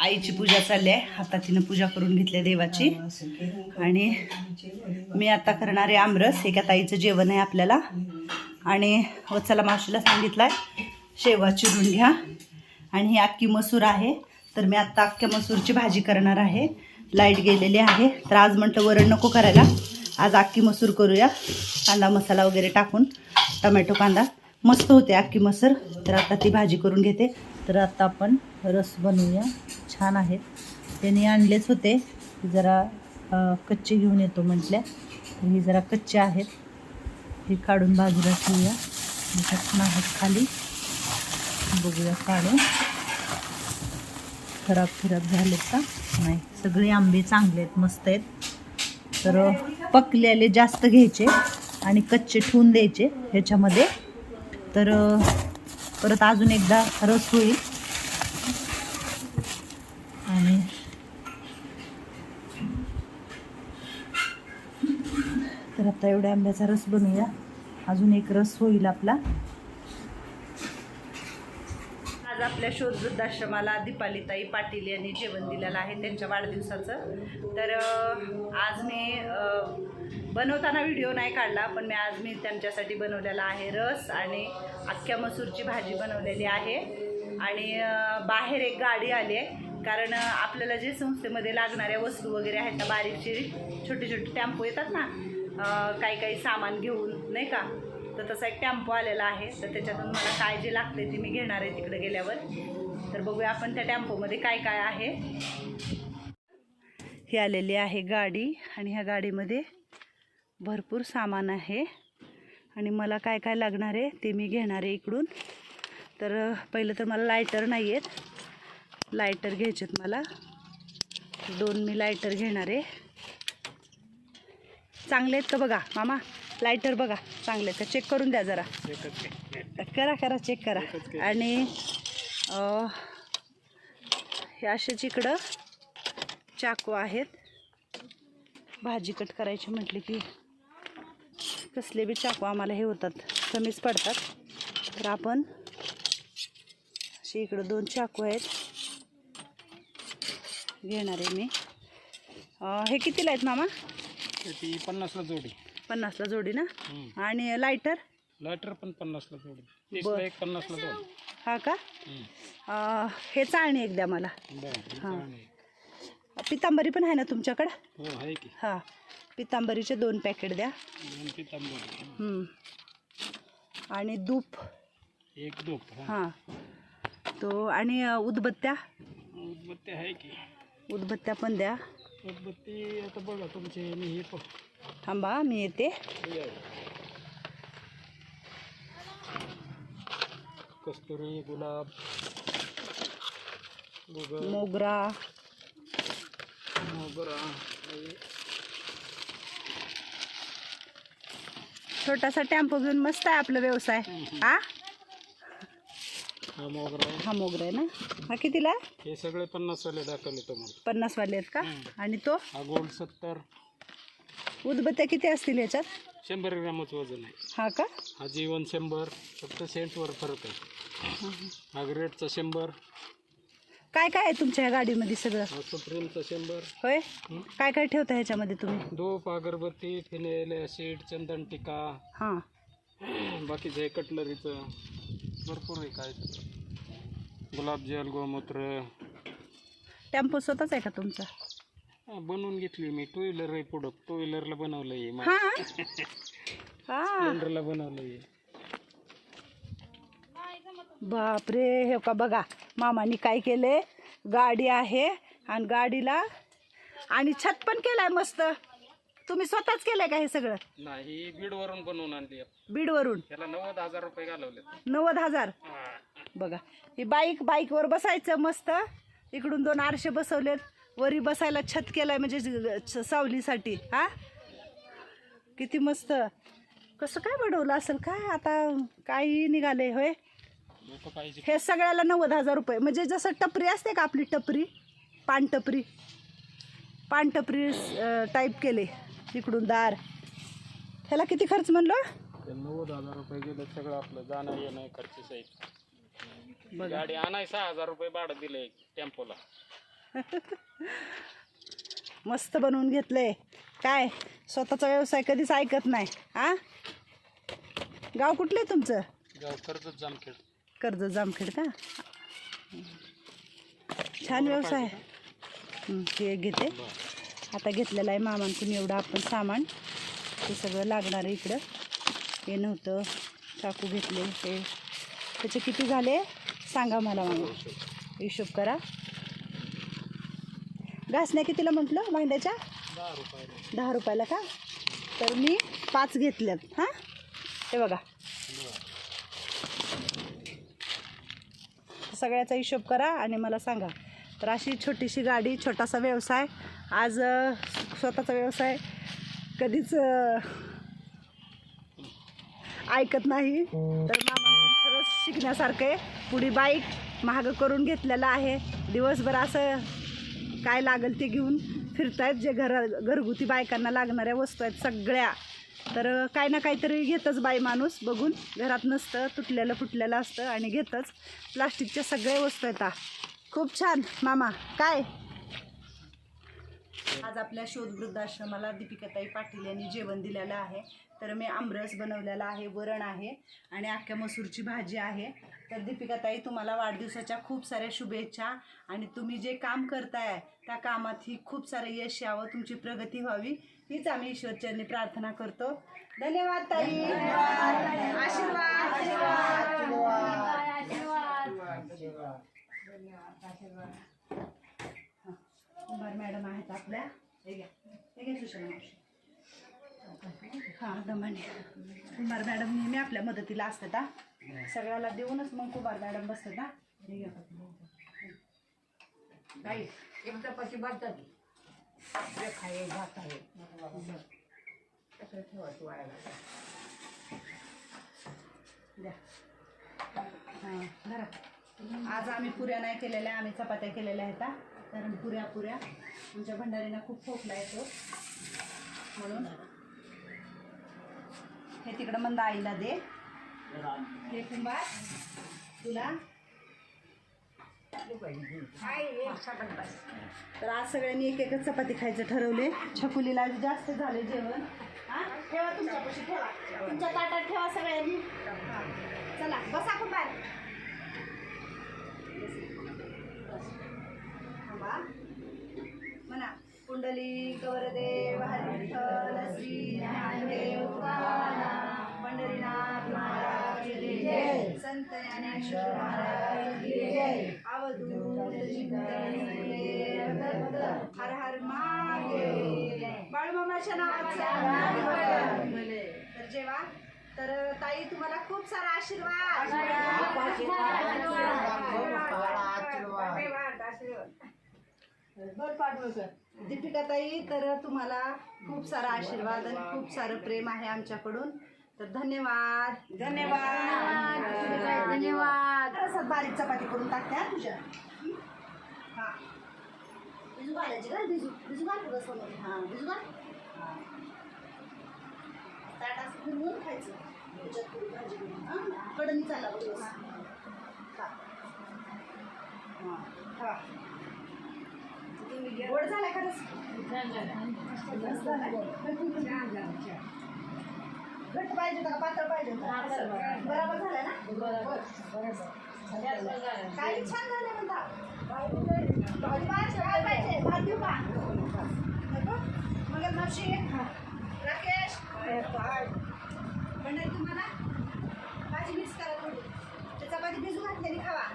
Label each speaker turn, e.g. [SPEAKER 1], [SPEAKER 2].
[SPEAKER 1] आईची पूजा चालली आहे. आता तिनं पूजा करून घेतली देवाची. आणि मी आता करणार आहे आमरस. एका ताईचं जेवण आहे आपल्याला. आणि हो, वत्सला मावशीला सांगितलं आहे शेवा चिरून घ्या. आणि ही अख्खी मसूर आहे. तर मी आत्ता अख्ख्या मसूरची भाजी करणार आहे. लाइट गेलेली आहे. तर आज म्हटलं वरण नको करायला. आज अख्खी मसूर करूया. कांदा मसाला वगैरे टाकून टमॅटो कांदा. मस्त होते अख्खी मसूर. तर आता ती भाजी करून घेते. तर आता आपण रस बनवूया. छान आहेत. त्यांनी आणलेच होते. जरा कच्चे घेऊन येतो म्हटल्या. हे ही जरा कच्चे आहेत. हे काढून बाजूला ठेवूया. ह्याच्यात आहेत खाली. बघूया काढून. खराब खराब झालेत का? नाही. सगळे आंबे चांगले आहेत. मस्त आहेत. तर पकलेले जास्त घ्यायचे आणि कच्चे ठेवून द्यायचे ह्याच्यामध्ये. तर परत अजून एकदा रस होईल आणि तर आता एवढ्या आंब्याचा रस बनवूया. अजून एक रस होईल आपला. आज आपल्या शोध वृद्धाश्रमाला दीपालीताई पाटील यांनी जेवण दिलेलं आहे त्यांच्या वाढदिवसाचं. तर आज मी बनवताना व्हिडिओ नाही काढला पण मी आज मी त्यांच्यासाठी बनवलेला आहे रस आणि अख्ख्या मसूरची भाजी बनवलेली आहे. आणि बाहेर एक गाडी आली आहे कारण आपल्याला जे संस्थेमध्ये लागणाऱ्या वस्तू वगैरे आहेत त्या बारीकशी छोटे छोटे टॅम्पो येतात ना काही काही सामान घेऊन नाही का? तर तसा एक टेम्पो आलेला आहे. तर त्याच्यातून मला काय जे लागते ते मी घेणार आहे तिकडे गेल्यावर. तर बघूया आपण त्या टेम्पोमध्ये काय काय आहे. ही आलेली आहे गाडी आणि ह्या गाडीमध्ये भरपूर सामान आहे. आणि मला काय काय लागणार आहे ते मी घेणार आहे इकडून. तर पहिलं तर मला लायटर नाही आहेत लायटर घ्यायचे आहेत मला दोन मी लायटर घेणार आहे. चांगले आहेत का बघा मामा? लायटर बघा चांगले आहेत का? चेक करून द्या जरा. करा करा चेक करा. आणि हे असेच इकडं चाकू आहेत. भाजी कट करायची म्हटली की कसले बी चाकू आम्हाला हे होतात कमीच पडतात. तर आपण असे इकडं दोन चाकू आहेत. घेणार आहे मी. हे कितीला आहेत मामा?
[SPEAKER 2] ती पन्नासला जोडी.
[SPEAKER 1] पन्नासला जोडी ना?
[SPEAKER 2] हम्म.
[SPEAKER 1] आणि लायटर?
[SPEAKER 2] लायटर पण पन्नासला जोडी. तीसला एक पन्नासला दोन.
[SPEAKER 1] हा का?
[SPEAKER 2] हम्म.
[SPEAKER 1] अं, हे चाळणी एक द्या मला.
[SPEAKER 2] बरं ही
[SPEAKER 1] हां. पितांबरी पण आहे ना तुमच्याकडं?
[SPEAKER 2] हो आहे की.
[SPEAKER 1] हां. पितांबरीचे दोन पॅकेट द्या.
[SPEAKER 2] दोन ती तांबूळ
[SPEAKER 1] हम्म. आणि दूप.
[SPEAKER 2] एक दोप हा.
[SPEAKER 1] हां. तो आणि अं, उदबत्त्या?
[SPEAKER 2] उदबत्ती आहे की.
[SPEAKER 1] उदबत्त्या पण द्या.
[SPEAKER 2] उदबत्ती आता बघा तुमचे मी हे
[SPEAKER 1] थांबा मी येते.
[SPEAKER 2] कस्तुरी गुलाब
[SPEAKER 1] मोगरा.
[SPEAKER 2] मोगरा.
[SPEAKER 1] छोटासा टेम्पो घेऊन मस्त आहे आपला व्यवसाय. हा?
[SPEAKER 2] हा मोगरा आहे.
[SPEAKER 1] हा मोगरा आहे ना? हा कितीला?
[SPEAKER 2] हे सगळे पन्नास वाले दाखवले तुम्हाला.
[SPEAKER 1] पन्नास वाले आहेत का. आणि तो?
[SPEAKER 2] हा गोल्ड सत्तर.
[SPEAKER 1] उदबत्त्या किती असतील याच्यात?
[SPEAKER 2] शंभर ग्रॅमच वजन आहे.
[SPEAKER 1] हा का?
[SPEAKER 2] हा जीवन शंभर फक्त सेंटवर फरक आहे. हा ग्रेडचा शंभर.
[SPEAKER 1] काय काय आहे तुमच्या ह्या गाडीमध्ये सगळं?
[SPEAKER 2] हा सुप्रीमचा शंभर.
[SPEAKER 1] होय?
[SPEAKER 2] हं?
[SPEAKER 1] काय काय ठेवता ह्याच्यामध्ये तुम्ही?
[SPEAKER 2] धूप अगरबत्ती फिनेल ॲसिड चंदन टिका.
[SPEAKER 1] हां.
[SPEAKER 2] बाकीचं आहे कटलरीचं. भरपूर आहे काय? गुलाबजल गोमूत्र.
[SPEAKER 1] टेम्पो स्वतःच आहे का तुमचा?
[SPEAKER 2] हा, बनवून घेतली मी. टू व्हीलर आहे पुढं. टू व्हीलरला बनवलं आहे
[SPEAKER 1] हा? हा?
[SPEAKER 2] स्प्लेंडरला बनवलं आहे
[SPEAKER 1] बापरे हे का बघा मामानी काय केले गाडी आहे आणि गाडीला आणि छत पण केलाय मस्त. तुम्ही स्वतःच केलंय का हे सगळं?
[SPEAKER 2] नाही बीडवरून बनवून आणली.
[SPEAKER 1] बीडवरून
[SPEAKER 2] त्याला नव्वद हजार रुपये घालवले
[SPEAKER 1] नव्वद हजार? बघा ही बाईक बाईकवर बसायचं मस्त. इकडून दोन आरशे बसवलेत. वरी बसायला छत केलंय म्हणजे सावलीसाठी. हा? किती मस्त. कसं काय बनवलं असेल? काय आता काही निघाले होय? हे सगळ्याला नव्वद हजार रुपये. म्हणजे जसं टपरी असते का आपली टपरी? पानटपरी. पानटपरी अं, टाईप केले. इकडून दार. ह्याला किती खर्च म्हणलं?
[SPEAKER 2] ते नव्वद हजार रुपये गेलं सगळं आपलं. जाणं येणं खर्च सहित. गाडी आणाय सहा हजार रुपये भाडं दिलंय टेम्पोला.
[SPEAKER 1] मस्त बनवून घेतलंय. काय स्वतःचा व्यवसाय कधीच ऐकत नाही आ? गाव कुठलं आहे तुमचं?
[SPEAKER 2] गाव कर्जत जामखेड.
[SPEAKER 1] कर्ज जामखेड का? छान व्यवसाय. ते घेते. आता घेतलेलं आहे मामांकडून एवढं आपण सामान. ते सगळं लागणार आहे इकडं. हे नव्हतं. चाकू घेतले ते त्याचे किती झाले? सांगा मला मामा. हिशोब करा. घासण्या कितीला म्हटलं? भांड्याच्या?
[SPEAKER 2] दहा
[SPEAKER 1] दहा रुपयाला का? तर मी पाच घेतल्यात. हां? हे बघा. सगळ्याचा हिशोब करा आणि मला सांगा. तर अशी छोटीशी गाडी छोटासा व्यवसाय आज स्वतःचा व्यवसाय कधीच ऐकत नाही. तर मामांकडून खरंच शिकण्यासारखं आहे. पुढे बाईक महाग करून घेतलेला आहे. दिवसभर असं काय लागेल ते घेऊन फिरतायत जे घर घरगुती बायकांना लागणाऱ्या वस्तू आहेत सगळ्या. तर काय ना काहीतरी घेतच बाई माणूस. बघून घरात नसतं तुटलेलं फुटलेलं असतं आणि घेतच. प्लास्टिकच्या सगळ्या वस्तू येतात खूप छान. मामा काय? आज आपल्या शोध वृद्धाश्रमाला दीपिकाताई पाटील यांनी जेवण दिलेलं आहे. तर मी आमरस बनवलेला आहे वरण आहे आणि अख्ख्या मसूरची भाजी आहे. तर दीपिकाताई तुम्हाला वाढदिवसाच्या खूप साऱ्या शुभेच्छा आणि तुम्ही जे काम करताय त्या कामात ही खूप सारं यश यावं तुमची प्रगती व्हावी हीच आम्ही ईश्वरचरणी प्रार्थना करतो. धन्यवाद ताई. आशीर्वाद. मॅडम आहेत आपल्या हे घ्या. हे घ्या सुषमा हां दमाने. कुंभार मॅडम नेहमी आपल्या मदतीला असतात हा. सगळ्याला देऊनच मग कुंभार मॅडम बसतात हा. हे घ्या. काही
[SPEAKER 3] एक चपाती बांधतात एक आहे भात आहे कसं ठेवायचं वाळायला.
[SPEAKER 1] द्या. हां बरं आज आम्ही पुऱ्या नाही केलेल्या आम्ही चपात्या केलेल्या आहेत हा. कारण पुऱ्या पुऱ्या. आमच्या भंडारीना खूप खोकला येतो. म्हणून हे तिकडं मंद आईला दे. हे कुंभार तुला. तर आज सगळ्यांनी एक एकच चपाती खायचं ठरवले छकुलीला जास्त झाले जेवण. हा? ठेवा तुमच्यापाशी ठेवा. तुमच्या ताटात ठेवा सगळ्यांनी. चला बसा कुंभार. थांबा म्हणा कुंडली गौरदेव हरी विठ्ठल श्री ज्ञानदेव तुकाराम पंढरीनाथ महाराज संत ज्ञानेश्वर महाराज अवधूत हर हर महादेव बाळमामाच्या नावाचा तर जेव्हा तर ताई तुम्हाला खूप सारा आशीर्वाद दीपिका ताई तर तुम्हाला खूप सारा आशीर्वाद आणि खूप सारं प्रेम आहे आमच्याकडून. तर धन्यवाद. धन्यवाद.
[SPEAKER 3] धन्यवाद.
[SPEAKER 1] असं बारीक चपाती करून टाकते हा तुझ्या हा. बिजू घालायची का? बिजू बिजू घाल तुला समोर? हा बिजू घाल हा. ताट असं फिरवून खायचं. त्याच्यात थोडी भाजी घालून, हा कडणी चाला. हा. खा. गोड झालाय खरंच मस्त झालाय. घट्ट पाहिजे होता का? पातळ पाहिजे होता? बरोबर झालाय ना? काही छान झालं म्हणता. भाजी भात पाहिजे? भात देऊ का नको? मग मावशी राकेश. पंढरी तुम्हाला? भाजी मिक्स करा थोडी. त्याचा भाजी भिजू घातल्याने खावा.